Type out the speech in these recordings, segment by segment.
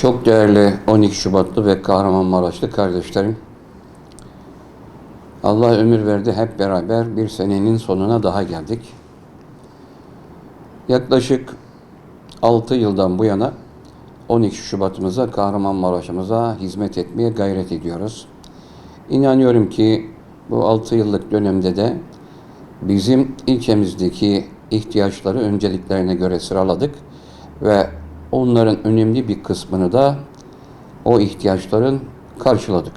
Çok değerli 12 Şubatlı ve Kahramanmaraşlı kardeşlerim. Allah ömür verdi hep beraber bir senenin sonuna daha geldik. Yaklaşık 6 yıldan bu yana 12 Şubat'ımıza, Kahramanmaraş'ımıza hizmet etmeye gayret ediyoruz. İnanıyorum ki bu 6 yıllık dönemde de bizim ilçemizdeki ihtiyaçları önceliklerine göre sıraladık ve onların önemli bir kısmını da o ihtiyaçların karşıladık.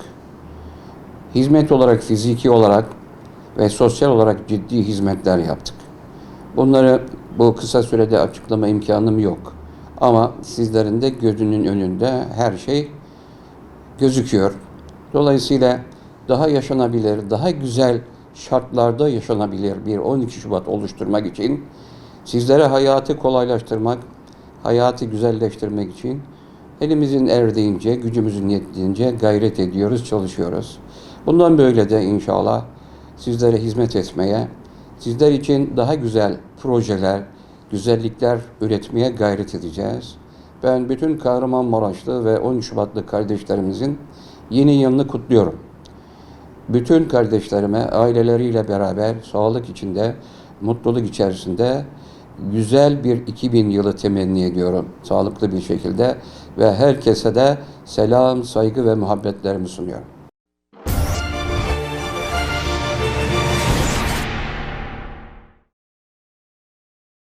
Hizmet olarak, fiziki olarak ve sosyal olarak ciddi hizmetler yaptık. Bunları bu kısa sürede açıklama imkanım yok. Ama sizlerin de gözünün önünde her şey gözüküyor. Dolayısıyla daha yaşanabilir, daha güzel şartlarda yaşanabilir bir 12 Şubat oluşturmak için sizlere hayatı kolaylaştırmak, hayatı güzelleştirmek için elimizin erdiğince, gücümüzün yettiğince gayret ediyoruz, çalışıyoruz. Bundan böyle de inşallah sizlere hizmet etmeye, sizler için daha güzel projeler, güzellikler üretmeye gayret edeceğiz. Ben bütün Kahramanmaraşlı ve 13 Şubatlı kardeşlerimizin yeni yılını kutluyorum. Bütün kardeşlerime aileleriyle beraber sağlık içinde, mutluluk içerisinde güzel bir 2000 yılı temenni ediyorum sağlıklı bir şekilde ve herkese de selam, saygı ve muhabbetlerimi sunuyorum.